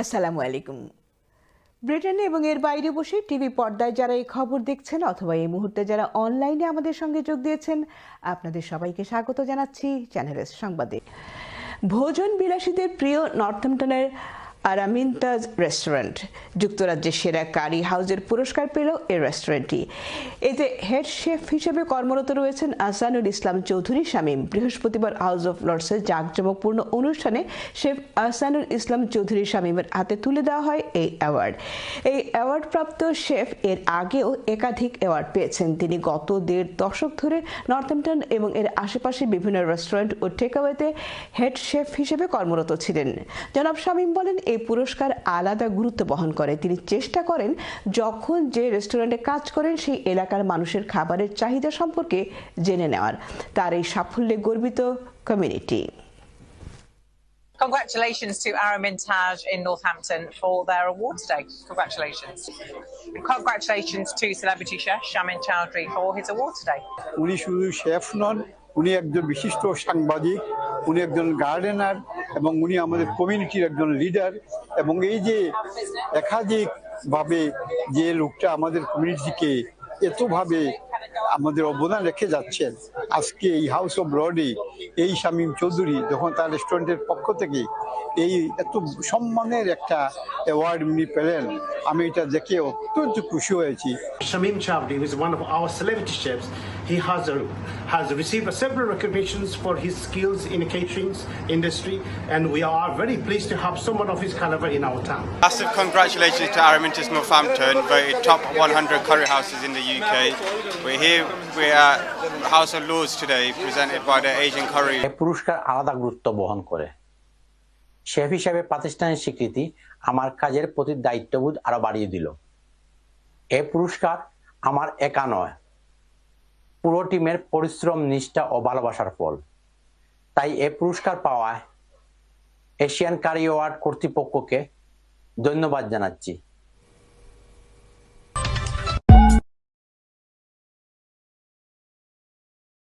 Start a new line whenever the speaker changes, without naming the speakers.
আসসালামু আলাইকুম। ব্রিটেনে এবং এর বাইরে বসে টিভি পর্দায় যারা এই খবর দেখছেন অথবা এই মুহূর্তে যারা অনলাইনে আমাদের সঙ্গে যোগ দিয়েছেন, আপনাদের সবাইকে স্বাগত জানাচ্ছি চ্যানেলের সংবাদে। ভোজন বিলাসীদের প্রিয় নর্থম্পটনের আরামিন্তাজ রেস্টুরেন্ট যুক্তরাজ্যের সেরা কারি হাউজের পুরস্কার পেল এই রেস্টুরেন্টটি এতে হেড শেফ হিসেবে কর্মরত রয়েছেন আসানুল ইসলাম চৌধুরী শামীম বৃহস্পতিবার হাউস অফ লর্ডসের জাঁকজমকপূর্ণ অনুষ্ঠানে শেফ আসানুল ইসলাম চৌধুরী শামীমের হাতে তুলে দেওয়া হয় এই অ্যাওয়ার্ড এই অ্যাওয়ার্ডপ্রাপ্ত শেফ এর আগেও একাধিক অ্যাওয়ার্ড পেয়েছেন। তিনি গত দেড় দশক ধরে নর্থম্পটন এবং এর আশেপাশে বিভিন্ন রেস্টুরেন্ট ও টেকঅ্যাওয়েতে হেড শেফ হিসেবে কর্মরত ছিলেন। জনাব শামীম বলেন এই পুরস্কার আলাদা গুরুত্ব বহন করে তিনি চেষ্টা করেন যখন যে রেস্টুরেন্টে কাজ করেন সেই এলাকার মানুষের খাবারের চাহিদা সম্পর্কে জেনে নেওয়ার তার এই সাফল্যে গর্বিত community
Congratulations to Aramintage in Northampton for their award today. Congratulations. Congratulations to celebrity chef Shamin Chowdhury for his award today.
উনি শুধু শেফ নন উনি একজন বিশিষ্ট সাংবাদিক উনি একজন গার্ডেনার এবং উনি আমাদের কমিউনিটির একজন লিডার এবং এই যে একাধিকভাবে যে লোকটা আমাদের কমিউনিটিকে এতভাবে আমাদের অবদান রেখে যাচ্ছেন আজকে এই হাউস অফ ব্রডে এই শামীম চৌধুরী যখন তার রেস্টুরেন্টের পক্ষ থেকে এই এত সম্মানের একটা অ্যাওয়ার্ড উনি পেলেন আমি এটা দেখে অত্যন্ত খুশি হয়েছি।
Shamim is one of our celebrity chefs, he has a, has received several recognitions for his skills in the catering industry, and we are very pleased to have someone of his caliber in our town.
Massive congratulations to Aramintis Northampton, voted top 100 curry houses in the UK. We're here, we're at House of Lords today, presented by the Asian Curry.
পুরস্কার আলাদা গুরুত্ব বহন করে chef হিসাবে প্রাতিষ্ঠানিক স্বীকৃতি আমার কাজের প্রতি দায়িত্ববোধ আরও বাড়িয়ে দিল এই পুরস্কার আমার একা নয় পুরো টিমের পরিশ্রম, নিষ্ঠা ও ভালোবাসার ফল। তাই এ পুরস্কার পাওয়ায় এশিয়ান কারি অ্যাওয়ার্ড কর্তৃপক্ষকে ধন্যবাদ জানাচ্ছি।